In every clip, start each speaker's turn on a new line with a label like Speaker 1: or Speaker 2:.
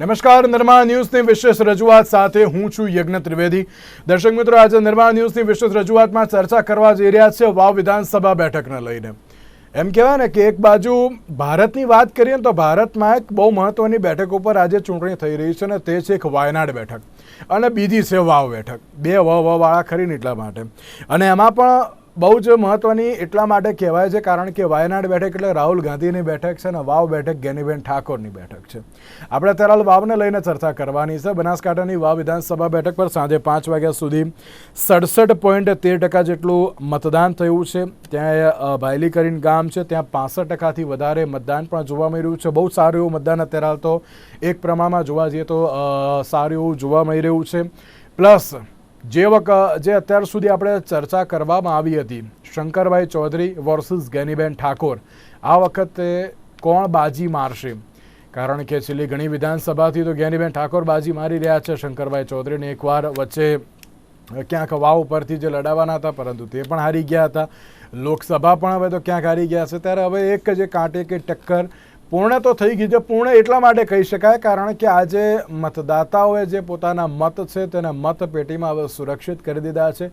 Speaker 1: નમસ્કાર, નિર્માણ ન્યૂઝની વિશેષ રજૂઆત સાથે હું છું યજ્ઞ ત્રિવેદી. દર્શક મિત્રો, આજે નિર્માણ ન્યૂઝની વિશેષ રજૂઆતમાં ચર્ચા કરવા જઈ રહ્યા છે વાવ વિધાનસભા બેઠકને લઈને. એમ કહેવાય ને કે એક બાજુ ભારતની વાત કરીએ તો ભારતમાં એક બહુ મહત્વની બેઠક ઉપર આજે ચૂંટણી થઈ રહી છે અને તે છે એક વાયનાડ બેઠક અને બીજી છે વાવ બેઠક. બે વ વ વાળા ખરીને એટલા માટે. અને એમાં પણ બહુ જ મહત્વની એટલા માટે કહેવાય છે, કારણ કે વાયનાડ બેઠક એટલે રાહુલ ગાંધીની બેઠક છે અને વાવ બેઠક ગેનીબેન ઠાકોરની બેઠક છે. આપણે અત્યારે વાવને લઈને ચર્ચા કરવાની છે. બનાસકાંઠાની વાવ વિધાનસભા બેઠક પર સાંજે પાંચ વાગ્યા સુધી સડસઠ પોઈન્ટ તેર ટકા જેટલું મતદાન થયું છે. ત્યાં ભાયલી કરીને ગામ છે, ત્યાં પાસઠ ટકાથી વધારે મતદાન પણ જોવા મળી રહ્યું છે. બહુ સારું એવું મતદાન અત્યારે હાલ તો એક પ્રમાણમાં જોવા જઈએ તો સારું એવું જોવા મળી રહ્યું છે. પ્લસ જે વખત જે અત્યાર સુધી આપણે ચર્ચા કરવામાં આવી હતી, શંકરભાઈ ચૌધરી વર્સિસ ગેનીબેન ઠાકોર, આ વખતે કોણ બાજી મારશે? કારણ કે છેલ્લી ઘણી વિધાનસભાથી તો ગેનીબેન ઠાકોર બાજી મારી રહ્યા છે, શંકરભાઈ ચૌધરીને એકવાર વચ્ચે ક્યાંક વાવ ઉપરથી જે લડાવવાના હતા, પરંતુ તે પણ હારી ગયા હતા. લોકસભા પણ હવે તો ક્યાંક હારી ગયા છે. ત્યારે હવે એક જે કાંટે કે ટક્કર પૂર્ણ તો થઈ ગઈ છે. પૂર્ણ એટલા માટે કહી શકાય કારણ કે આજે મતદાતાઓએ જે પોતાના મત છે તેને મતપેટીમાં હવે સુરક્ષિત કરી દીધા છે.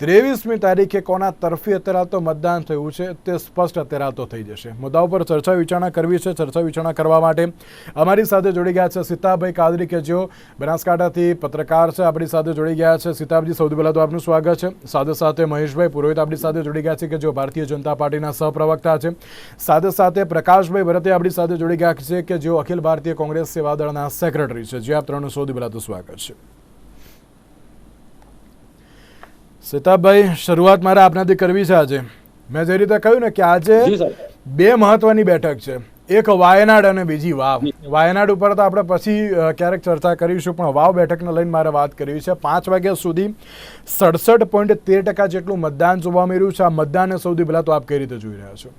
Speaker 1: ત્રેવીસમી તારીખે કોના તરફી અત્યારે તો મતદાન થયું છે તે સ્પષ્ટ અત્યારે તો થઈ જશે. મુદ્દા ઉપર ચર્ચા વિચારણા કરવી છે, ચર્ચા વિચારણા કરવા માટે અમારી સાથે જોડી ગયા છે સીતાભાઈ કાદરી કે જેઓ બનાસકાંઠાથી પત્રકાર છે. આપણી સાથે જોડી ગયા છે સીતાબજી સૌથી પહેલાં તો આપનું સ્વાગત છે. સાથે સાથે મહેશભાઈ પુરોહિત આપણી સાથે જોડી ગયા છે કે જેઓ ભારતીય જનતા પાર્ટીના સહપ્રવક્તા છે. સાથે સાથે પ્રકાશભાઈ ભરતે આપણી સાથે જોડી ગયા છે કે જેઓ અખિલ ભારતીય કોંગ્રેસ સેવાદળના સેક્રેટરી છે. જે આપ ત્રણનું સૌથી પહેલાં તો સ્વાગત છે. સીતાભાઈ શરૂઆત મારે આપનાથી કરવી છે આજે. મેં જે રીતે કહ્યું ને કે આજે બે મહત્વની બેઠક છે. એક વાયનાડ અને બીજી વાવ. વાયનાડ ઉપર તો આપણે પછી ક્યારેક ચર્ચા કરીશું પણ વાવ બેઠકને લઈને મારે વાત કરવી છે. પાંચ વાગ્યા સુધી સડસઠ પોઈન્ટ તેર ટકા જેટલું મતદાન જોવા મળ્યું છે. આ મતદાનને સૌથી પહેલાં તો આપ કઈ રીતે જોઈ રહ્યા છો?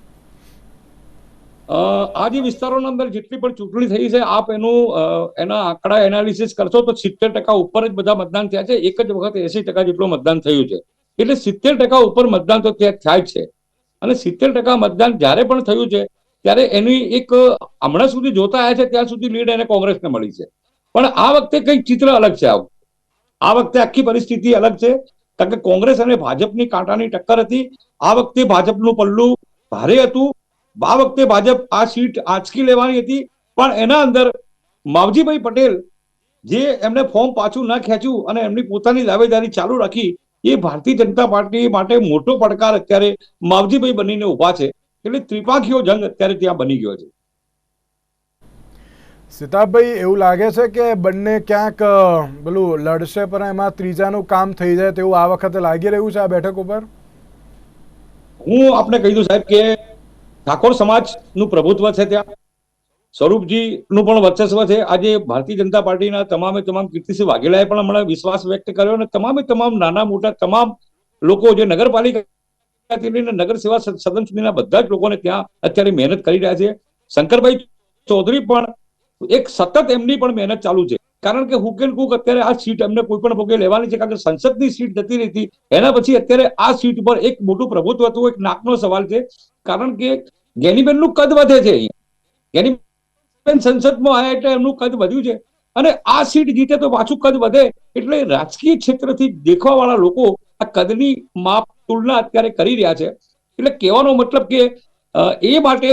Speaker 2: આ જે વિસ્તારોના અંદર જેટલી પણ ચૂંટણી થઈ છે, આપ એનું એના આંકડા એનાલિસિસ કરશો તો સિત્તેર ટકા ઉપર જ બધા મતદાન થયા છે. એક જ વખત એસી ટકા જેટલું મતદાન થયું છે. એટલે સિત્તેર ટકા ઉપર મતદાન તો ત્યાં થાય છે. અને સિત્તેર ટકા મતદાન જ્યારે પણ થયું છે, ત્યારે એની એક, હમણાં સુધી જોતા આવ્યા છે, ત્યાં સુધી લીડ એને કોંગ્રેસને મળી છે. પણ આ વખતે કંઈક ચિત્ર અલગ છે આવું. આ વખતે આખી પરિસ્થિતિ અલગ છે. કારણ કે કોંગ્રેસ અને ભાજપની કાંટાની ટક્કર હતી. આ વખતે ભાજપનું પલ્લું ભારે હતું. આ વખતે ભાજપ આ સીટ આંચકી લેવાની હતી. પણ એના અંદર માવજીભાઈ પટેલ જે એમને ફોર્મ પાછું ના ખેંચ્યું અને એમની પોતાની દાવેદારી ચાલુ રાખી એ ભારતીય જનતા પાર્ટી માટે મોટો પડકાર અત્યારે માવજીભાઈ બનીને ઊભા છે. એટલે ત્રિપાંખીયો જંગ અત્યારે ત્યાં બની ગયો છે.
Speaker 1: સીતાભાઈ એવું લાગે છે કે બંને ક્યાંક પેલું લડશે પણ એમાં ત્રીજાનું કામ થઈ જાય તેવું આ વખતે લાગી રહ્યું છે આ બેઠક ઉપર?
Speaker 2: હું આપને કહી દઉં સાહેબ કે ઠાકોર સમાજનું પ્રભુત્વ છે ત્યાં. સ્વરૂપજીનું પણ વર્ચસ્વ છે. આજે ભારતીય જનતા પાર્ટીના તમામે તમામ કીર્તિસિંહ વાઘેલાએ પણ હમણાં વિશ્વાસ વ્યક્ત કર્યો અને તમામે તમામ નાના મોટા તમામ લોકો જે નગરપાલિકાથી લઈને નગર સેવા સદન સુધીના બધા જ લોકોને ત્યાં અત્યારે મહેનત કરી રહ્યા છે. શંકરભાઈ ચૌધરી પણ એક સતત એમની પણ મહેનત ચાલુ છે. કારણ કે હુક એન્ડ કુક અત્યારે આ સીટ એમને કોઈ પણ ભોગે લેવાની છે. કારણ કે સંસદની સીટ જતી રહી હતી. એના પછી અત્યારે આ સીટ પર એક મોટું પ્રભુત્વ હતું. એક નાકનો સવાલ છે. કારણ કે જ્ઞાનીબેનનું કદ વધે છે જ્ઞાનીબેન સંસદમાં આવ્યા એટલે એમનું કદ વધ્યું છે. અને આ સીટ જીતે તો પાછું કદ વધે એટલે રાજકીય ક્ષેત્રથી દેખવાવાળા લોકો આ કદની માપ તુલના અત્યારે કરી રહ્યા છે. એટલે કહેવાનો મતલબ કે એ માટે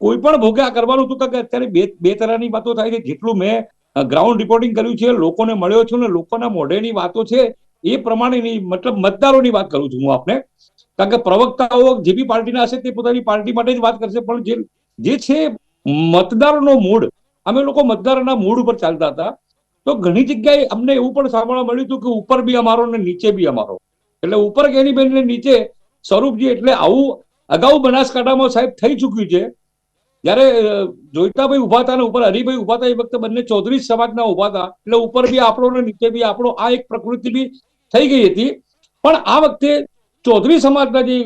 Speaker 2: કોઈ પણ ભોગે આ કરવાનું હતું કે અત્યારે બે બે તરહની વાતો થાય છે. જેટલું મેં ગ્રાઉન્ડ રિપોર્ટિંગ કર્યું છે, લોકોને મળ્યો છું ને લોકોના મોઢેની વાતો છે, એ પ્રમાણેની મતલબ મતદારોની વાત કરું છું હું આપને. કારણ કે પ્રવક્તાઓ જે બી પાર્ટીના હશે તે પોતાની પાર્ટી માટે જ વાત કરશે, પણ જે જે છે મતદારનો મૂડ, અમે લોકો મતદારના મૂડ ઉપર ચાલતા હતા, તો ઘણી જગ્યાએ અમને એવું પણ સાંભળવા મળ્યું હતું કે ઉપર બી અમારો ને નીચે બી અમારો. એટલે ઉપર ગેનીબેન ને નીચે, સ્વરૂપજી, એટલે આવું અગાઉ બનાસકાંઠામાં સાહેબ થઈ ચૂક્યું છે. જ્યારે જોઈતા જોઈતાભાઈ ઊભા હતા ને ઉપર, હરિભાઈ ઊભા હતા એ વખતે બંને ચૌધરી સમાજના ઊભા હતા, એટલે ઉપર બી આપણો ને નીચે બી આપણો આ એક પ્રકૃતિ બી થઈ ગઈ હતી. પણ આ વખતે ચૌધરી સમાજના જે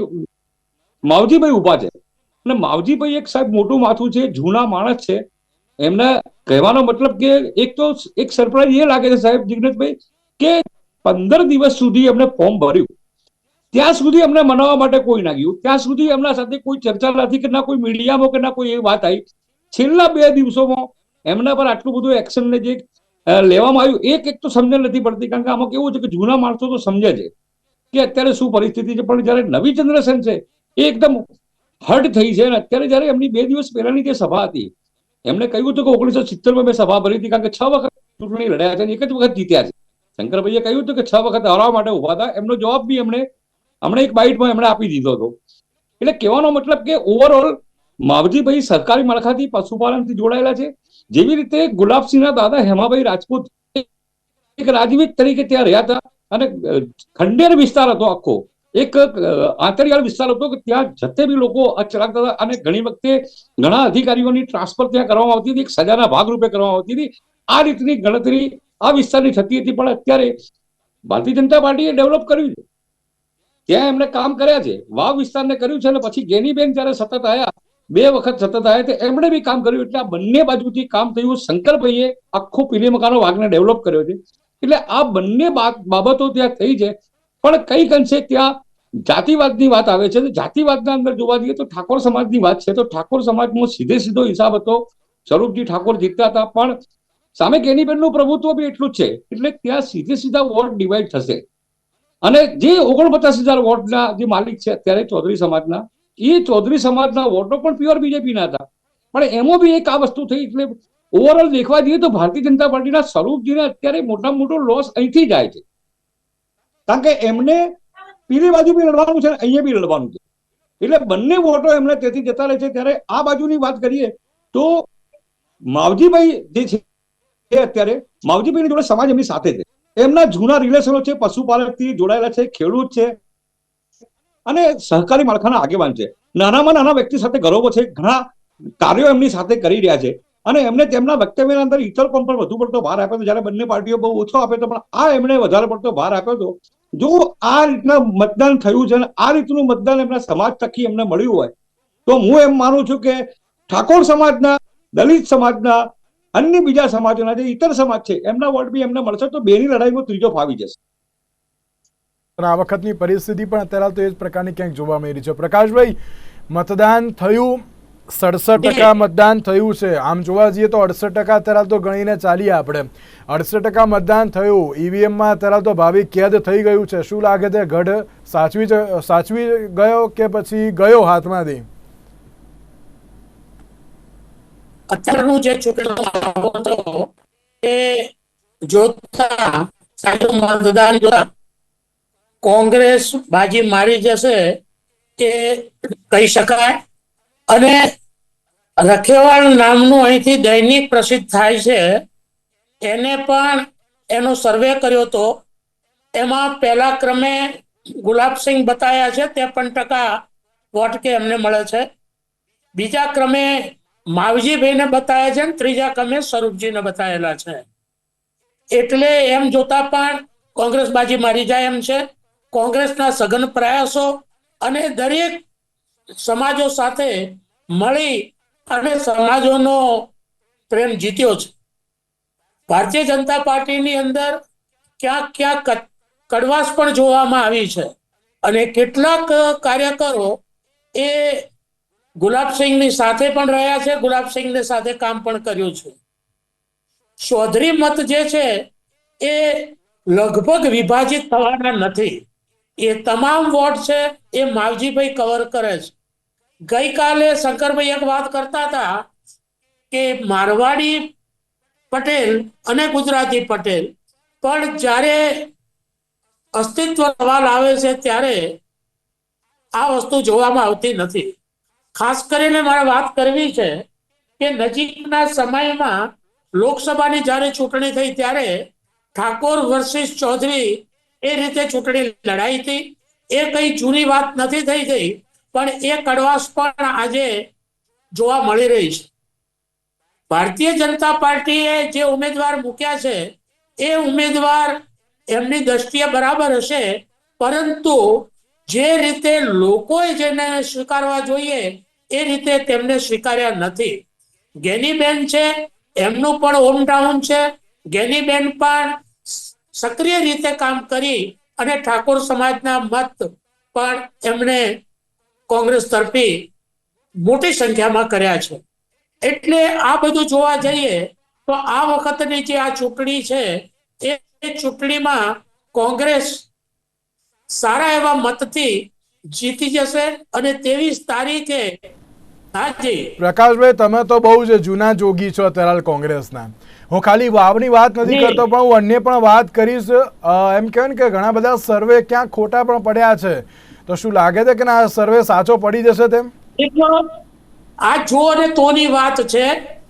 Speaker 2: માવજીભાઈ ઊભા છે. અને માવજીભાઈ એક સાહેબ મોટું માથું છે, જૂના માણસ છે. એમના કહેવાનો મતલબ કે એક તો એક સરપ્રાઈઝ એ લાગે છે સાહેબ જિગ્નેશભાઈ કે પંદર દિવસ સુધી એમને ફોર્મ ભર્યું. ત્યાં સુધી અમને મનાવવા માટે કોઈ ના ગયું. ત્યાં સુધી એમના સાથે કોઈ ચર્ચા નથી કે ના કોઈ મીડિયામાં કે ના કોઈ એવી વાત આવી. છેલ્લા બે દિવસોમાં એમના પર આટલું બધું એક્શન ને જે લેવામાં આવ્યું, એક એક તો સમજણ નથી પડતી. કારણ કે આમાં કેવું છે કે જૂના માણસો તો સમજે છે. કે અત્યારે શું પરિસ્થિતિ છે? પણ જ્યારે નવી જનરેશન છે, એ એકદમ હર્ટ થઈ છે અને અત્યારે જ્યારે એમની બે દિવસ પહેલાની જે સભા હતી, એમણે કહ્યું હતું કે ઓગણીસો સિત્તેરમાં મેં સભા ભરી હતી કારણ કે છ વખત ચૂંટણી લડ્યા છે અને એક જ વખત જીત્યા છે. શંકરભાઈએ કહ્યું હતું કે છ વખત હરાવવા માટે ઊભા હતા. એમનો જવાબ બી એમણે હમણાં એક બાઇટમાં એમણે આપી દીધો હતો. એટલે કહેવાનો મતલબ કે ઓવરઓલ માવજીભાઈ સરકારી માળખાથી પશુપાલનથી જોડાયેલા છે. જેવી રીતે ગુલાબસિંહના દાદા હેમાભાઈ રાજપૂત એક રાજવીર તરીકે ત્યાં રહ્યા હતા. અને ખંડેર વિસ્તાર હતો આખો. એક આંતરિયાળ વિસ્તાર હતો કે ત્યાં જતે બી લોકો ચલાવતા હતા અને ઘણી વખતે ઘણા અધિકારીઓની ટ્રાન્સફર ત્યાં કરવામાં આવતી હતી સજાના ભાગરૂપે કરવામાં આવતી હતી. આ રીતની ગણતરી આ વિસ્તારની થતી હતી, પણ અત્યારે ભારતીય જનતા પાર્ટીએ ડેવલપ કર્યું છે. ત્યાં એમણે કામ કર્યા છે. વાવ વિસ્તારને કર્યું છે અને પછી ગેનીબેન જ્યારે સતત આવ્યા બે વખત સતત આવ્યા તો એમણે બી કામ કર્યું. એટલે આ બંને બાજુથી કામ થયું. શંકરભાઈએ આખો પીલી મકાનો વાઘને ડેવલપ કર્યો છે. એટલે આ બંને બાબ- બાબતો ત્યાં થઈ છે. પણ કંઈક અંશે ત્યાં જાતિવાદની વાત આવે છે. તો જાતિવાદના અંદર જોવા જઈએ તો ઠાકોર સમાજની વાત છે. તો ઠાકોર સમાજનો સીધે સીધો હિસાબ હતો. સ્વરૂપજી ઠાકોર જીતતા હતા, પણ સામે કેનીબેનનું પ્રભુત્વ બી એટલું જ છે. એટલે ત્યાં સીધે સીધા વોટ ડિવાઈડ થશે. અને જે ઓગણપચાસ હજાર વોટના જે માલિક છે, અત્યારે ચૌધરી સમાજના એ ચૌધરી સમાજના વોટો પણ પ્યોર બીજેપી ના હતા. પણ એમાં બી એક આ વસ્તુ થઈ, એટલે ઓવરઓલ દેખવા જઈએ તો ભારતીય જનતા પાર્ટીના સ્વરૂપજીને અત્યારે મોટા મોટો લોસ અહીંથી જાય છે. કારણ કે એમને પેલી બાજુ બી લડવાનું છે અહીંયા બી લડવાનું છે. એટલે બંને વોટો એમને તેથી જતા રહે છે. ત્યારે આ બાજુની વાત કરીએ તો માવજીભાઈ જે છે એ અત્યારે માવજીભાઈની જોડે સમાજ એમની સાથે છે. એમના જૂના રિલેશનો છે, પશુપાલકથી જોડાયેલા છે, ખેડૂત છે અને સહકારી માળખાના આગેવાન છે. નાનામાં નાના વ્યક્તિ સાથે ગૌરવો છે. ઘણા કાર્યો એમની સાથે કરી રહ્યા છે. અને એમને તેમના વક્તવ્યના અંદર ઇતર કોમ પર વધુ પડતો ભાર આપ્યો હતો. જ્યારે બંને પાર્ટીઓ બહુ ઓછો આપ્યો હતો, પણ આ એમણે વધારે પડતો ભાર આપ્યો હતો. જો આ રીતના મતદાન થયું છે અને આ રીતનું મતદાન એમના સમાજ થકી એમને મળ્યું હોય, તો હું એમ માનું છું કે ઠાકોર સમાજના, દલિત સમાજના, અન્ય બીજા સમાજોના જે ઇતર સમાજ છે, એમના વોટ બી એમને મળશે તો બેની લડાઈમાં ત્રીજો ફાવી જશે.
Speaker 1: આ વખતની પરિસ્થિતિ પણ અત્યારે તો એ જ પ્રકારની ક્યાંક જોવા મળી રહી છે. પ્રકાશભાઈ, મતદાન થયું સડસઠ ટકા મતદાન થયું છે. આમ જોવા જઈએ તો અડસઠ ટકા અત્યારે તો ગણીને ચાલીએ આપણે. અડસઠ ટકા મતદાન થયું. ઈવીએમમાં અત્યારે તો ભાવિ કેદ થઈ ગયું છે. શું લાગે છે? ગઢ સાચવી સાચવી ગયો કે પછી ગયો હાથમાંથી?
Speaker 3: અત્યારનું જે ચૂંટણીનો હતો એ જોતા સાચું મતદાન કોંગ્રેસ બાજી મારી જશે તે કહી શકાય અને રખેવાળ નામનું અહીંથી દૈનિક પ્રસિદ્ધ થાય છે. એને પણ એનો સર્વે કર્યો હતો એમાં પહેલા ક્રમે ગુલાબસિંહ બતાયા છે ત્રેપન ટકા વોટ કે એમને મળે છે. બીજા ક્રમે માવજીભાઈને બતાવ્યા છે અને ત્રીજા ક્રમે સ્વરૂપજીને બતાવેલા છે. એટલે એમ જોતા પણ કોંગ્રેસ બાજી મારી જાય એમ છે. કોંગ્રેસના સઘન પ્રયાસો અને દરેક સમાજો સાથે મળી અને સમાજોનો પ્રેમ જીત્યો છે. ભારતીય જનતા પાર્ટીની અંદર ક્યાંક ક્યાંક કડવાશ પણ જોવામાં આવી છે. અને કેટલાક કાર્યકરો એ ગુલાબસિંહની સાથે પણ રહ્યા છે, ગુલાબસિંહની સાથે કામ પણ કર્યું છે. ચૌધરી મત જે છે એ લગભગ વિભાજિત થવાના નથી. એ તમામ વોટ છે એ માવજીભાઈ કવર કરે છે. ગઈકાલે શંકરભાઈ એક વાત કરતા હતા કે મારવાડી પટેલ અને ગુજરાતી પટેલ, પણ જ્યારે અસ્તિત્વ સવાલ આવે છે ત્યારે આ વસ્તુ જોવામાં આવતી નથી. ખાસ કરીને મારે વાત કરવી છે કે નજીકના સમયમાં લોકસભાની જ્યારે ચૂંટણી થઈ ત્યારે ઠાકોર વર્સિસ ચૌધરી એ રીતે ચૂંટણી લડાઈ હતી. એ કઈ જૂની વાત નથી થઈ ગઈ. પણ એ કડવાશ પણ આજે જોવા મળી રહી છે. ભારતીય જનતા પાર્ટીએ જે ઉમેદવાર મૂક્યા છે, એ ઉમેદવાર એમની દ્રષ્ટિએ બરાબર હશે, પરંતુ જે રીતે લોકોએ જેને સ્વીકારવા જોઈએ, એ રીતે તેમને સ્વીકાર્યા નથી. ગેનીબેન છે, એમનું પણ હોમટાઉન છે. ગેનીબેન પણ સક્રિય રીતે કામ કરી અને ઠાકોર સમાજના મત પણ એમણે કોંગ્રેસ તરફી મોટી સંખ્યામાં કર્યા છે. એટલે આ બધું જોવા જઈએ તો આ વખતની જે આ ચૂંટણી છે એ ચૂંટણીમાં કોંગ્રેસ સારા એવા મતથી જીતી જશે અને ત્રેવીસ તારીખે
Speaker 1: પ્રકાશભાઈ તમે તો બહુ જ જૂના જોગી છો અત્યારે કોંગ્રેસના. હું ખાલી વાવની વાત નથી કરતો પણ હું અન્ય પણ વાત કરીશ. એમ કહેવાય ને કે ઘણા બધા સર્વે ક્યાંક ખોટા પણ પડ્યા છે. તો શું લાગે છે કે આ સર્વે સાચો પડી જશે તેમ?
Speaker 3: આ જો અને તોની વાત છે,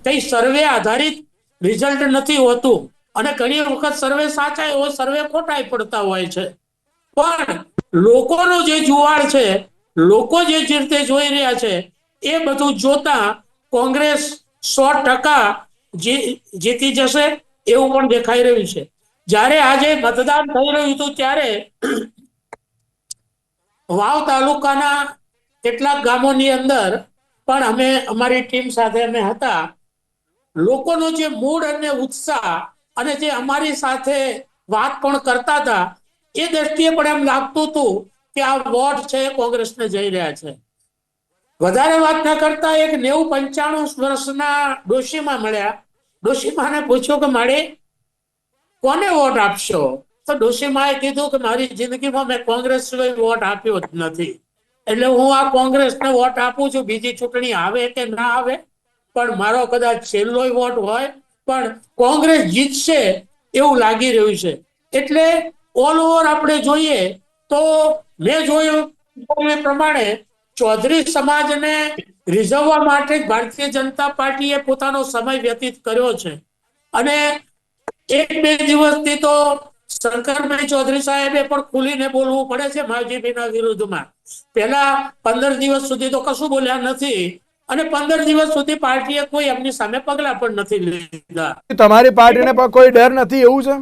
Speaker 3: કઈ સર્વે આધારિત રિઝલ્ટ નથી હોતું. અને ઘણી વખત સર્વે સાચા એવો સર્વે ખોટાય પડતા હોય છે. પણ લોકોનો જે જુવાળ છે, લોકો જે રીતે જોઈ રહ્યા છે, એ બધું જોતા કોંગ્રેસ સો ટકા જીતી જશે, એવું પણ દેખાઈ રહ્યું છે. જ્યારે આજે મતદાન થઈ રહ્યું હતું, ત્યારે વાવ તાલુકાના કેટલાક ગામોની અંદર પણ અમે, અમારી ટીમ સાથે અમે હતા. લોકોનો જે મૂડ અને ઉત્સાહ અને જે અમારી સાથે વાત પણ કરતા હતા, એ દ્રષ્ટિએ પણ એમ લાગતું હતું કે આ વોટ છે કોંગ્રેસને જઈ રહ્યા છે. વધારે વાત ન કરતા એક નેવું પંચાણું વર્ષના ડોશીમાં મળ્યા. ડોશીમાને પૂછ્યું કે મારે કોને વોટ આપશો? તો ડોશીમાએ કીધું કે મારી જિંદગીમાં મેં કોંગ્રેસ સિવાય વોટ આપ્યો જ નથી. એટલે હું આ કોંગ્રેસને વોટ આપું છું, બીજી ચૂંટણી આવે કે ના આવે? પણ મારો કદાચ છેલ્લો વોટ હોય, પણ કોંગ્રેસ જીતશે એવું લાગી રહ્યું છે. એટલે ઓલ ઓવર આપણે જોઈએ તો મેં જોયું એ પ્રમાણે ચૌધરી સમાજને રીઝવવા માટે જ ભારતીય જનતા પાર્ટીએ પોતાનો સમય વ્યતીત કર્યો છે. અને એક બે દિવસથી તો શંકરભાઈ ચૌધરી સાહેબે પણ ખુલીને બોલવું પડે છે માવજીભાઈના વિરુદ્ધમાં. પહેલા પંદર દિવસ સુધી તો કશું બોલ્યા નથી અને પંદર દિવસ સુધી પાર્ટીએ કોઈ એમની સામે પગલા પણ નથી લીધા.
Speaker 1: તમારી પાર્ટીને પણ કોઈ ડર નથી એવું છે?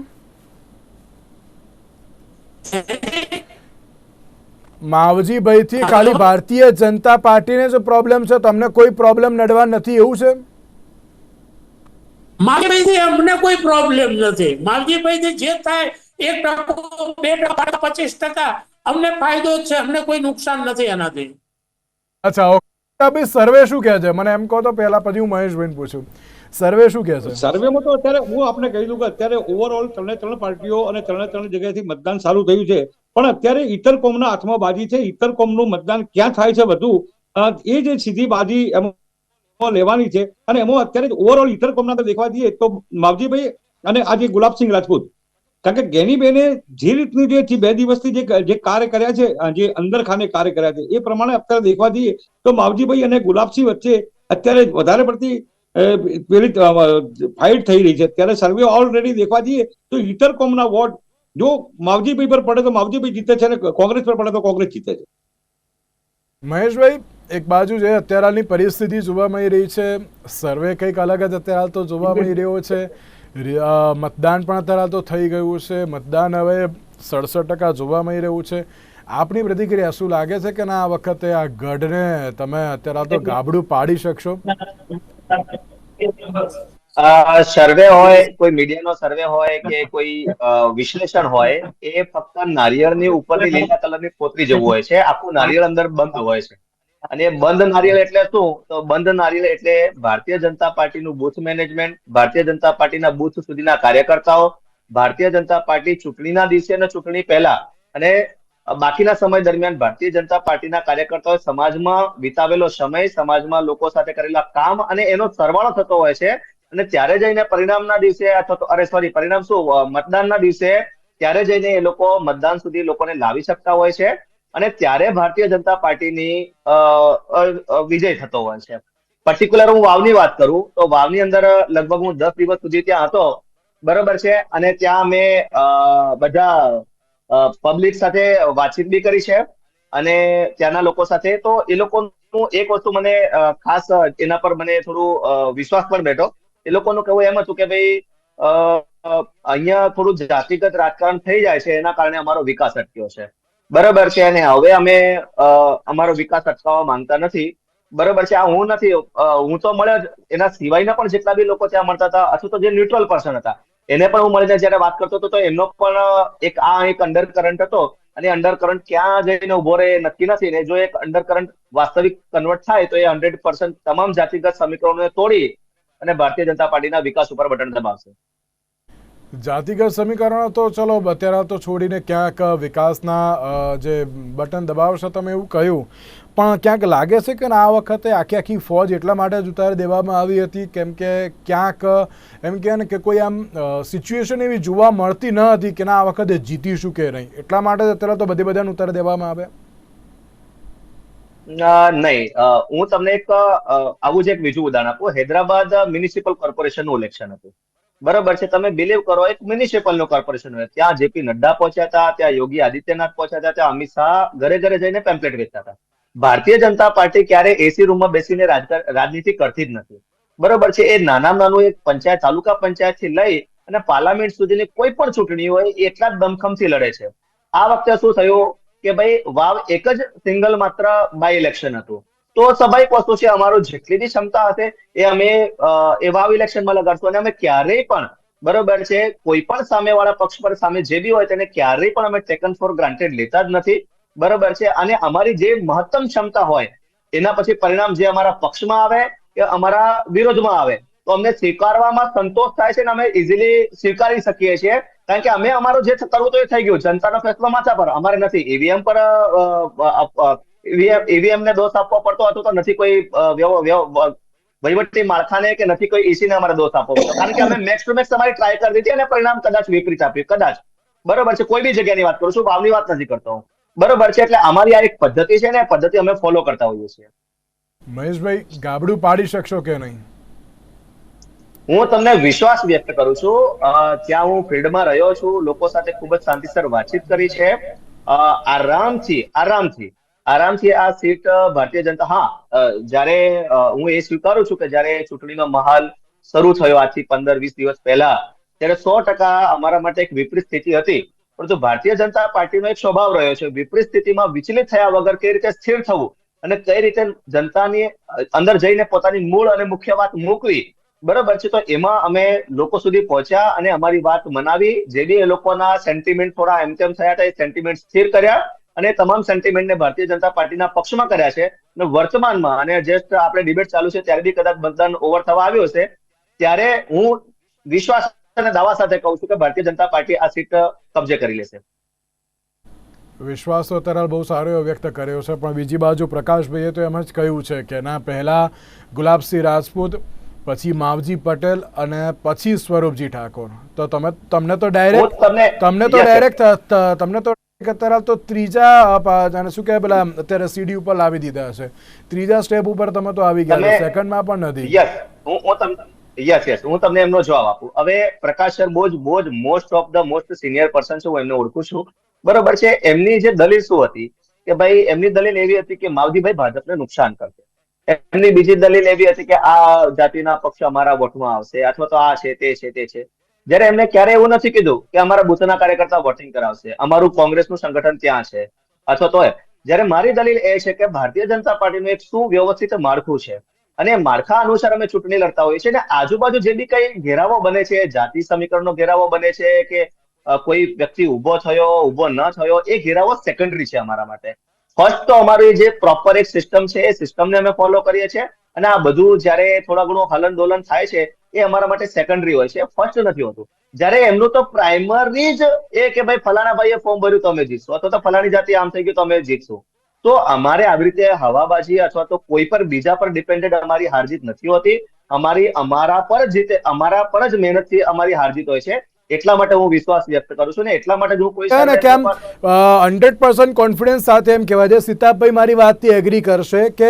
Speaker 1: માવજીભાઈ થી ખાલી ભારતીય જનતા પાર્ટીને જ પ્રોબ્લેમ છે. તમને કોઈ પ્રોબ્લેમ નડવા નથી એવું છે?
Speaker 3: માવજીભાઈથી અમને કોઈ પ્રોબ્લેમ નથી. માલજીભાઈથી જે થાય એક ટકો બે ટકા પચીસ ટકા અમને ફાયદો જ છે અમને કોઈ નુકસાન નથી એનાથી.
Speaker 1: અચ્છા ઓકે. સર્વે શું કહે છે? મને એમ કહો તો પહેલા પછી હું મહેશભાઈ પૂછું. સર્વે શું કહે છે?
Speaker 2: સર્વેમાં તો અત્યારે હું આપને કહી દઉં કે અત્યારે ઓવરઓલ ત્રણે ત્રણ પાર્ટીઓ અને ત્રણે ત્રણ જગ્યાએથી મતદાન સારું થયું છે. પણ અત્યારે ઇતર કોમના હાથમાં બાજી છે. ઇતર કોમનું મતદાન ક્યાં થાય છે બધું? એ જે સીધી બાજી એમાં લેવાની છે. અને એમાં અત્યારે ઓવરઓલ ઇથર કોમના દેખવા જઈએ તો માવજીભાઈ અને આજે ગુલાબસિંહ રાજપૂત, કારણ કે ગેનીબેને જે રીતની જે બે દિવસથી જે જે કાર્ય કર્યા છે જે અંદર ખાને કાર્ય કર્યા છે, એ પ્રમાણે અત્યારે દેખવા જઈએ તો માવજીભાઈ અને ગુલાબસિંહ વચ્ચે અત્યારે વધારે પડતી પેલી ફાઇટ થઈ રહી છે. ત્યારે સર્વે ઓલરેડી દેખવા જઈએ તો ઇતર કોમના વોટ જો માવજીભાઈ પર પડે તો માવજીભાઈ જીતે છે અને કોંગ્રેસ પર પડે તો કોંગ્રેસ જીતે છે.
Speaker 1: મહેશભાઈ એક બાજુ જે અત્યારે હાલની પરિસ્થિતિ જોવા મળી રહી છે. સર્વે કંઈક અલગ જ અત્યારે હાલ તો જોવા મળી રહ્યો છે. મતદાન પણ અત્યારે હાલ તો થઈ ગયું છે. મતદાન હવે સડસઠ ટકા જોવા મળી રહ્યું છે. આપની પ્રતિક્રિયા શું લાગે છે કે ના આ વખતે આ ગઢને તમે અત્યારે હાલ તો ગાબડું પાડી શકશો?
Speaker 4: સર્વે હોય, કોઈ મીડિયાનો સર્વે હોય કે કોઈ વિશ્લેષણ હોય, એ ફક્ત નારિયેળની ઉપરની લીલા કલરની પોતરી જેવું હોય છે. આખું નારિયેળ અંદર બંધ હોય છે. અને બંધ નારિયેલ એટલે શું? તો બંધ નારિયેલ એટલે ભારતીય જનતા પાર્ટીનું બૂથ મેનેજમેન્ટ, ભારતીય જનતા પાર્ટીના બુથ સુધીના કાર્યકર્તાઓ, ભારતીય જનતા પાર્ટી ચૂંટણીના દિવસે અને ચૂંટણી પહેલા. અને બાકીના સમય દરમિયાન ભારતીય જનતા પાર્ટીના કાર્યકર્તાઓ સમાજમાં વિતાવેલો સમય, સમાજમાં લોકો સાથે કરેલા કામ અને એનો સરવાળો થતો હોય છે. અને ત્યારે જઈને પરિણામના દિવસે અથવા તો, અરે સોરી પરિણામ શું? મતદાનના દિવસે ત્યારે જઈને એ લોકો મતદાન સુધી લોકોને લાવી શકતા હોય છે. અને ત્યારે ભારતીય જનતા પાર્ટીની વિજય થતો હોય છે. પર્ટિક્યુલર હું વાવની વાત કરું, તો વાવની અંદર લગભગ હું દસ દિવસ સુધી ત્યાં હતો. બરોબર છે? અને ત્યાં મેં બધા પબ્લિક સાથે વાતચીત બી કરી છે. અને ત્યાંના લોકો સાથે, તો એ લોકોનું એક વસ્તુ મને ખાસ એના પર મને થોડું વિશ્વાસ પણ બેઠો. એ લોકોનું કહેવું એમ હતું કે ભાઈ અહીંયા થોડું જાતિગત રાજકારણ થઈ જાય છે, એના કારણે અમારો વિકાસ અટક્યો છે. બરાબર છે અને હવે અમે અમારો વિકાસ અટકાવવા માંગતા નથી. બરોબર છે, આ હું નથી હું તો મળ્યો એના સિવાયના પણ જેટલા બી લોકો ત્યાં મળતા હતા, અથવા તો જે ન્યુટ્રલ પર્સન હતા, એને પણ હું મળીને જયારે વાત કરતો હતો, તો એમનો પણ એક, આ એક અંડર કરંટ હતો. અને અંડર કરંટ ક્યાં જઈને ઊભો રહે નક્કી નથી ને જો એક અંડર કરંટ વાસ્તવિક કન્વર્ટ થાય, તો એ હંડ્રેડ પર્સન્ટ તમામ જાતિગત સમીકરણોને તોડી અને ભારતીય જનતા પાર્ટીના વિકાસ ઉપર બટન દબાવશે.
Speaker 1: જાતિગત સમીકરણો તો ચલો, અત્યારે તો છોડીને ક્યાંક વિકાસના જે બટન દબાવશો તમે એવું કહ્યું. પણ ક્યાંક લાગે છે કે આ વખતે આખી આખી ફોજ એટલા માટે જ ઉતારી દેવામાં આવી હતી, કેમ કે ક્યાંક, એમ કહે ને કે કોઈ આમ સિચ્યુએશન એવી જોવા મળતી ન હતી કે ના, આ વખતે જીતીશું કે નહીં. એટલા માટે જ અત્યારે તો બધી બધાને ઉતારી દેવામાં આવ્યા.
Speaker 4: નહીં. હું તમને એક આવું જ એક બીજું ઉદાહરણ આપું. હૈદરાબાદ મ્યુનિસિપલ કોર્પોરેશનનું ઇલેક્શન હતું. બરોબર છે, તમે બિલીવ કરો, એક મ્યુનિસિપલનું કોર્પોરેશન હોય. ત્યાં જેપી નડ્ડા પહોંચ્યા હતા, ત્યાં યોગી આદિત્યનાથ પહોંચ્યા હતા, ત્યાં અમિત શાહ ઘરે ઘરે જઈને પેમ્પલેટ વેચતા હતા. ભારતીય જનતા પાર્ટી ક્યારે એસી રૂમમાં બેસીને રાજનીતિ કરતી જ નથી. બરોબર છે, એ નાનામાં નાનું એક પંચાયત, તાલુકા પંચાયતથી લઈ અને પાર્લામેન્ટ સુધીની કોઈ પણ ચૂંટણી હોય એટલા જ દમખમથી લડે છે. આ વખતે શું થયું કે ભાઈ વાવ એક જ સિંગલ માત્ર બાય ઇલેક્શન હતું. તો સ્વાભાવિક વસ્તુ છે, અમારું જેટલી બી ક્ષમતા હશે એ અમે એવા ઇલેક્શનમાં લગાડશું અને અમે ક્યારેય પણ, બરોબર છે, કોઈ પણ સામેવાળા પક્ષ પર, સામે જે બી હોય તેને ક્યારેય પણ અમે ટેકન ફોર ગ્રાન્ટેડ લેતા જ નથી, બરોબર છે, અને અમારી જે મહત્તમ ક્ષમતા હોય, એના પછી પરિણામ જે અમારા પક્ષમાં આવે કે અમારા વિરોધમાં આવે, તો અમને સ્વીકારવામાં સંતોષ થાય છે ને અમે ઇઝીલી સ્વીકારી શકીએ છીએ, કારણ કે અમે અમારું જે કરવું તો એ થઈ ગયું, જનતાનો ફેસલો માથા પર, અમારે નથી, ઈવીએમ પર ઈવીએમ ને દોષ આપવો પડતો હતો તો નથી કોઈ વહીવટી માળખાને કે નથી કોઈ એસી ને અમારે દોષ આપવો પડતો. કારણ કે અમે મેક્સ ટુ મેક્સ અમારી ટ્રાય કરી દીધી અને પરિણામ કદાચ વિપરીત આપ્યું. કદાચ. બરોબર છે કોઈ બી જગ્યાની વાત કરું છું ભાવની વાત નથી કરતો હું. બરોબર છે એટલે અમારી આ એક પદ્ધતિ છે ને પદ્ધતિ અમે ફોલો કરતા હોઈએ છીએ.
Speaker 1: મહેશભાઈ ગાબડું પાડી શકશો કે નહીં?
Speaker 4: હું તમને વિશ્વાસ વ્યક્ત કરું છું ત્યાં હું ફિલ્ડમાં રહ્યો છું લોકો સાથે ખૂબ જ શાંતિસર વાતચીત કરી છે. આરામથી આરામથી આરામથી આ સીટ ભારતીય જનતા, હા જ્યારે હું એ સ્વીકારું છું કે જ્યારે ચૂંટણીનો માહોલ શરૂ થયો આજથી પંદર, વીસ દિવસ પહેલા, ત્યારે સો ટકા અમારા માટે એક વિપરીત સ્થિતિ હતી. પરંતુ ભારતીય જનતા પાર્ટીનો એક સ્વભાવ રહ્યો છે, વિપરીત સ્થિતિમાં વિચલિત થયા વગર કઈ રીતે સ્થિર થવું અને કઈ રીતે જનતાની અંદર જઈને પોતાની મૂળ અને મુખ્ય વાત મૂકવી બરોબર છે, તો એમાં અમે લોકો સુધી પહોંચ્યા અને અમારી વાત મનાવી. જે બી એ લોકોના સેન્ટિમેન્ટ થોડા એમ તેમ થયા હતા, એ સેન્ટિમેન્ટ સ્થિર કર્યા. અને તમામ સેન્ટિમેન્ટને ભારતીય જનતા પાર્ટીના પક્ષમાં કર્યા છે. અને વર્તમાનમાં અને જસ્ટ આપણે ડિબેટ ચાલુ છે ત્યારે બી કદાચ મતદાન ઓવર થવા આવ્યો હશે ત્યારે હું વિશ્વાસ અને દાવા સાથે કહું છું કે ભારતીય જનતા પાર્ટી આ સીટ કબજે કરી લેશે.
Speaker 1: વિશ્વાસ તો અત્યારે બહુ સારો એવો વ્યક્ત કર્યો છે પણ બીજી બાજુ પ્રકાશભાઈએ તો એમ જ કહ્યું છે કે એના પહેલાં ગુલાબસિંહ રાજપૂત પછી માવજી પટેલ અને પછી સ્વરૂપજી ઠાકોર. તો તમે તમને તો ડાયરેક્ટ
Speaker 4: તમને
Speaker 1: તમને તો ડાયરેક્ટ તમને તો અત્યારે તો ત્રીજા જાણે શું કહેવાય પેલા અત્યારે સીડી ઉપર લાવી દીધા હશે. ત્રીજા સ્ટેપ ઉપર તમે તો આવી ગયા સેકન્ડમાં પણ નથી.
Speaker 4: યસ હું હું તમને યસ યસ હું તમને એમનો જવાબ આપું. હવે પ્રકાશ સર બહુ જ બહુ જ most of the most senior person છું હું એમને ઓળખું છું. બરોબર છે એમની જે દલીલ શું હતી? કે ભાઈ એમની દલીલ એવી હતી કે માવજીભાઈ ભાજપને નુકસાન કરશે. એમની બીજી દલીલ એવી હતી કે આ જાતિના પક્ષ અમારા વોટમાં આવશે અથવા તો આ છે તે છે તે છે. જ્યારે એમને ક્યારે એવું નથી કીધું કે અમારા બુથના કાર્યકર્તા વોટિંગ કરાવશે, અમારું કોંગ્રેસનું સંગઠન ત્યાં છે, અથવા તો જ્યારે મારી દલીલ એ છે કે ભારતીય જનતા પાર્ટીનું એક સુવ્યવસ્થિત માળખું છે, અને માળખા અનુસાર અમે ચૂંટણી લડતા હોઈએ છીએ, અને આજુબાજુ જે બી કઈ ઘેરાવો બને છે, જાતિ સમીકરણનો ઘેરાવો બને છે કે કોઈ વ્યક્તિ ઊભો થયો ઊભો ન થયો, એ ઘેરાવો સેકન્ડરી છે અમારા માટે. ફર્સ્ટ તો અમારી જે પ્રોપર એક સિસ્ટમ છે, એ સિસ્ટમને અમે ફોલો કરીએ છીએ, અને આ બધું જ્યારે થોડા ઘણું હલન દોલન થાય છે એ અમારા માટે સેકન્ડરી હોય છે. ફર્સ્ટ નથી હોતું. જ્યારે એમનું તો પ્રાઇમરી જ એ કે ભાઈ ફલાણા ભાઈએ ફોર્મ ભર્યું તો અમે જીતશું. અથવા તો ફલાણી જાતિ આમ થઈ ગયું તો અમે જીતશું. તો અમારે આવી રીતે હવાબાજી અથવા તો કોઈ પર બીજા પર ડિપેન્ડેડ અમારી હારજીત નથી હોતી. અમારી, અમારા પર જીતે અમારા પર જ મહેનતથી અમારી હારજીત હોય છે. એટલા માટે હું વિશ્વાસ વ્યક્ત કરું છું ને એટલા માટે જો કોઈ
Speaker 1: ને કેમ? હંડ્રેડ પર્સન્ટ કોન્ફિડન્સ સાથે એમ કહેવાય. છે સીતાભાઈ મારી વાતથી એગ્રી કરશે કે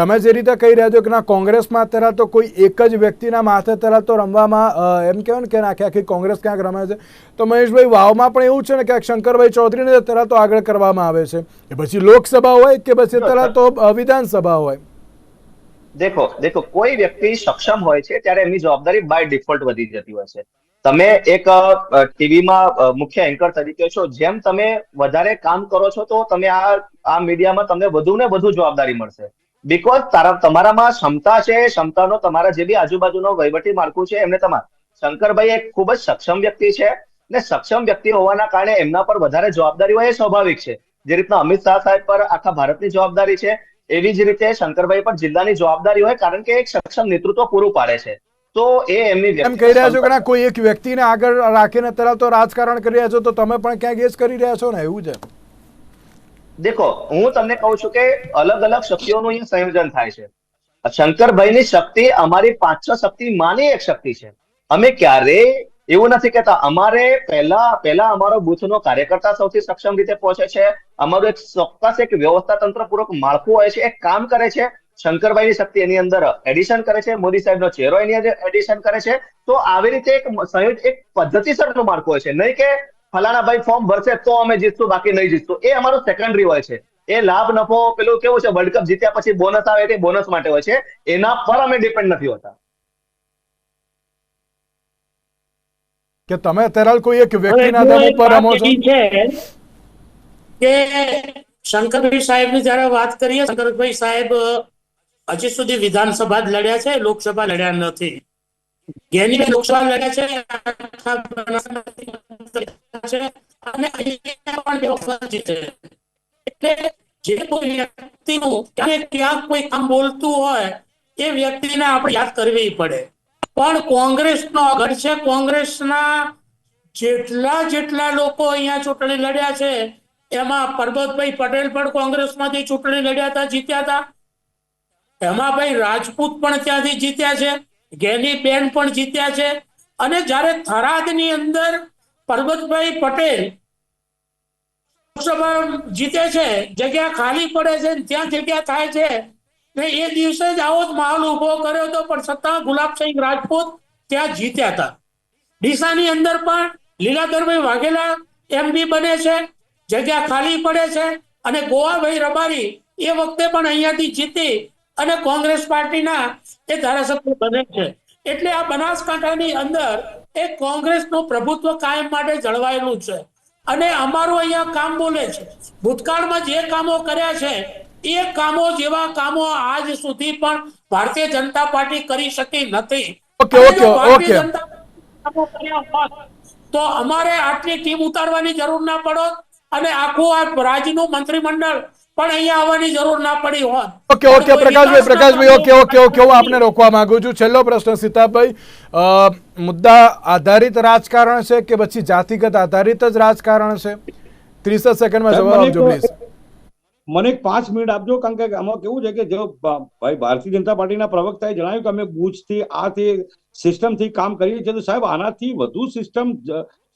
Speaker 1: તમે જે રીતે કહી રહ્યા છો કે ના કોંગ્રેસમાં અત્યારે તો કોઈ એક જ વ્યક્તિના માથે અત્યારે તો રમવામાં એમ કહેવાય ને કે આખી આખી કોંગ્રેસ ક્યાંક રમે છે. તો મહેશભાઈ વાવમાં પણ એવું છે ને કે શંકરભાઈ ચૌધરીને અત્યારે તો આગળ કરવામાં આવે છે. એ પછી લોકસભા હોય કે પછી અત્યારે તો વિધાનસભા હોય.
Speaker 4: દેખો દેખો કોઈ વ્યક્તિ સક્ષમ હોય છે ત્યારે એમની જવાબદારી બાય ડિફોલ્ટ વધી જતી હોય છે. તમે એક ટીવીમાં મુખ્ય એન્કર તરીકે છો. જેમ તમે વધારે કામ કરો છો, તો તમે આ આ મીડિયામાં તમને વધુ ને વધુ જવાબદારી મળશે. બીકોઝ તારા, તમારામાં ક્ષમતા છે, ક્ષમતાનો તમારા જે બી આજુબાજુનો વહીવટી માળખું છે, એમને તમારે શંકરભાઈ એક ખૂબ જ સક્ષમ વ્યક્તિ છે ને સક્ષમ વ્યક્તિ હોવાના કારણે એમના પર વધારે જવાબદારી હોય એ સ્વાભાવિક છે. જે રીતના અમિત શાહ સાહેબ પર આખા ભારતની જવાબદારી છે, એવી જ રીતે શંકરભાઈ પર જિલ્લાની જવાબદારી હોય, કારણ કે એક સક્ષમ નેતૃત્વ પૂરું પાડે છે. તો એ એમની
Speaker 1: એમ કહી રહ્યા છો કે ના કોઈ એક વ્યક્તિને આગળ રાખીને તરત તો રાજકારણ કરી રહ્યા છો તો તમે પણ ક્યાંક એ કરી રહ્યા છો ને? એવું છે.
Speaker 4: દેખો હું તમને કહું છું કે અલગ અલગ શક્તિઓનું અહીંયા સંયોજન થાય છે. શંકરભાઈની શક્તિ અમારી પાંચ છ શક્તિ માની એક શક્તિ છે. અમે ક્યારે એવું નથી કહેતા અમારે પહેલા પહેલા અમારો બૂથનો કાર્યકર્તા સૌથી સક્ષમ રીતે પહોંચે છે. અમારું એક ચોક્કસ એક વ્યવસ્થા તંત્ર પૂર્વક માળખું હોય છે એક કામ કરે છે. શંકરભાઈની શક્તિ એની અંદર એડિશન કરે છે મોદી સાહેબનો ચહેરો એની અંદર એડિશન કરે છે. તો આવી રીતે એક સંયોજ એક પદ્ધતિસરનું માળખું હોય છે. નહીં કે ફલાણા ભાઈ ફોર્મ ભરશે તો અમે જીતશું બાકી નહીં જીતશું. એ અમારું સેકન્ડરી હોય છે. એ લાભ નફો પેલું કેવું છે? વર્લ્ડ કપ જીત્યા પછી બોનસ આવે તે બોનસ માટે હોય છે. એના પર અમે ડિપેન્ડ નથી હોતા.
Speaker 1: કે તમે અત્યારે કોઈ એક વ્યક્તિના દમ ઉપર રમો છો?
Speaker 3: છે કે શંકરભાઈ સાહેબની જયારે વાત કરીએ શંકરભાઈ સાહેબ હજી સુધી વિધાનસભા જ લડ્યા છે, લોકસભા લડ્યા નથી. ગેની લોકસભા લડ્યા છે, અને એટલે જે કોઈ વ્યક્તિનું ક્યાંક ક્યાંક કોઈ કામ બોલતું હોય, એ વ્યક્તિને આપણે યાદ કરવી પડે. પણ કોંગ્રેસનો અઘડ છે, કોંગ્રેસના જેટલા જેટલા લોકો અહીંયા ચૂંટણી લડ્યા છે, એમાં પરબતભાઈ પટેલ પણ કોંગ્રેસમાંથી ચૂંટણી લડ્યા હતા, જીત્યા હતા. એમાં ભાઈ રાજપૂત પણ ત્યાંથી જીત્યા છે, ગેની બેન પણ જીત્યા છે અને જ્યારે થરાદની અંદર પરબતભાઈ પટેલ લોકસભા જીતે છે, જગ્યા ખાલી પડે છે ત્યાં જગ્યા થાય છે, ને એ દિવસે જ આવો જ માહોલ ઊભો કર્યો હતો, પણ છતાં ગુલાબસિંહ રાજપૂત ત્યાં જીત્યા હતા. ડીસાની અંદર પણ લીલાધરભાઈ વાઘેલા એમપી બને છે, જગ્યા ખાલી પડે છે અને ગોવાભાઈ રબારી એ વખતે પણ અહીંયાથી જીતી અને કોંગ્રેસ પાર્ટીના એ ધારાસભ્ય બને છે. એટલે આ બનાસકાંઠાની અંદર એ કોંગ્રેસનું પ્રભુત્વ કાયમ માટે જળવાયેલું છે. અને અમારું અહીંયા કામ બોલે છે. ભૂતકાળમાં જે કામો કર્યા છે એ કામો જેવા કામો આજ સુધી પણ ભારતીય જનતા પાર્ટી કરી શકી નથી. ભારતીય. જનતા કામો કર્યા હોત, તો અમારે આટલી ટીમ ઉતારવાની જરૂર ના પડો અને આખું આ રાજ્યનું મંત્રીમંડળ પણ અહીંયા આવવાની જરૂર ના પડી હોત.
Speaker 1: Okay okay Prakashbhai Prakashbhai okay okay okay હું આપને રોકવા માંગુ છું. છેલ્લો પ્રશ્ન સીતાભાઈ મુદ્દા આધારિત રાજકારણ છે કે પછી જાતિગત આધારિત જ રાજકારણ છે? ત્રીસ સેકન્ડમાં જવાબ
Speaker 2: મને
Speaker 1: આપજો પ્લીઝ.
Speaker 2: મને એક પાંચ મિનિટ આપજો કારણ કે આમાં કેવું છે કે જો ભાઈ ભારતીય જનતા પાર્ટીના પ્રવક્તાએ જણાવ્યું કે અમે બુથથી આથી સિસ્ટમથી કામ કરીએ છીએ તો સાહેબ આનાથી વધુ સિસ્ટમ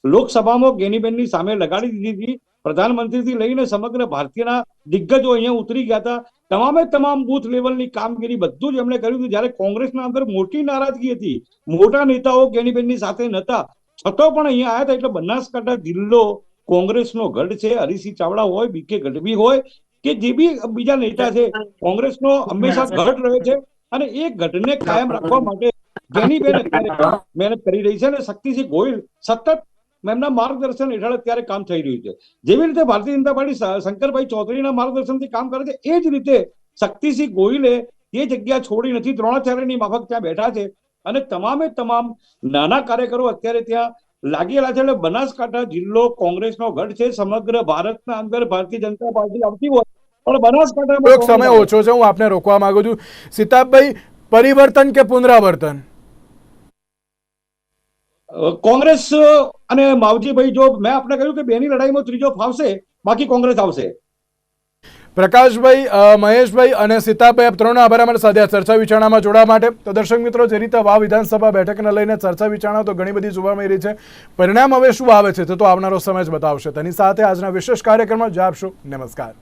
Speaker 2: લોકસભામાં ગેનીબેનની સામે લગાડી દીધી હતી. પ્રધાનમંત્રીથી લઈને સમગ્ર ભારતીયના દિગ્ગજો અહીંયા ઉતરી ગયા હતા. તમામે તમામ બુથ લેવલની કામગીરી બધું જ એમણે કર્યું હતું. જ્યારે કોંગ્રેસના અંદર મોટી નારાજગી હતી. મોટા નેતાઓ ગેનીબેનની સાથે નહોતા છતાં પણ અહીંયા આવ્યા હતા. એટલે બનાસકાંઠા જિલ્લો કોંગ્રેસનો ગઢ છે. હરિસિંહ ચાવડા હોય, બીકે ગઢવી હોય કે જે બી બીજા નેતા છે, કોંગ્રેસનો હંમેશા ગઢ રહે છે અને એ ગઢને કાયમ રાખવા માટે જેની બેન અત્યારે મહેનત કરી રહી છે અને શક્તિસિંહ ગોહિલ સતત એમના માર્ગદર્શન હેઠળ અત્યારે કામ થઈ રહ્યું છે. જેવી રીતે ભારતીય જનતા પાર્ટી શંકરભાઈ ચૌધરીના માર્ગદર્શનથી કામ કરે છે એ જ રીતે શક્તિસિંહ ગોહિલે એ જગ્યા છોડી નથી દ્રોણાચાર્યની માફક ત્યાં બેઠા છે અને તમામે તમામ નાના કાર્યકરો અત્યારે ત્યાં લાગેલા છે. એટલે બનાસકાંઠા જિલ્લો કોંગ્રેસનો ગઢ છે સમગ્ર ભારતના અંદર ભારતીય જનતા પાર્ટી આવતી હોય પણ
Speaker 1: બનાસકાંઠા સમય ઓછો છે હું આપને રોકવા માંગુ છું. સીતાભાઈ પરિવર્તન કે પુનરાવર્તન?
Speaker 2: કોંગ્રેસ અને માવજીભાઈ જો મેં આપને કહ્યું કે બેની લડાઈમાં ત્રીજો ફાવશે બાકી કોંગ્રેસ આવશે.
Speaker 1: પ્રકાશભાઈ મહેશભાઈ અને સીતાભાઈ, આપ ત્રણનો આભાર અમારા સાથે ચર્ચા વિચારણામાં જોડાવા માટે. તો દર્શક મિત્રો, જે રીતે વાવ વિધાનસભા બેઠકને લઈને ચર્ચા વિચારણા તો ઘણી બધી જોવા મળી રહી છે. પરિણામ હવે શું આવે છે તે આવનારો સમય જ બતાવશે. તેની સાથે આજના વિશેષ કાર્યક્રમમાં જ નમસ્કાર.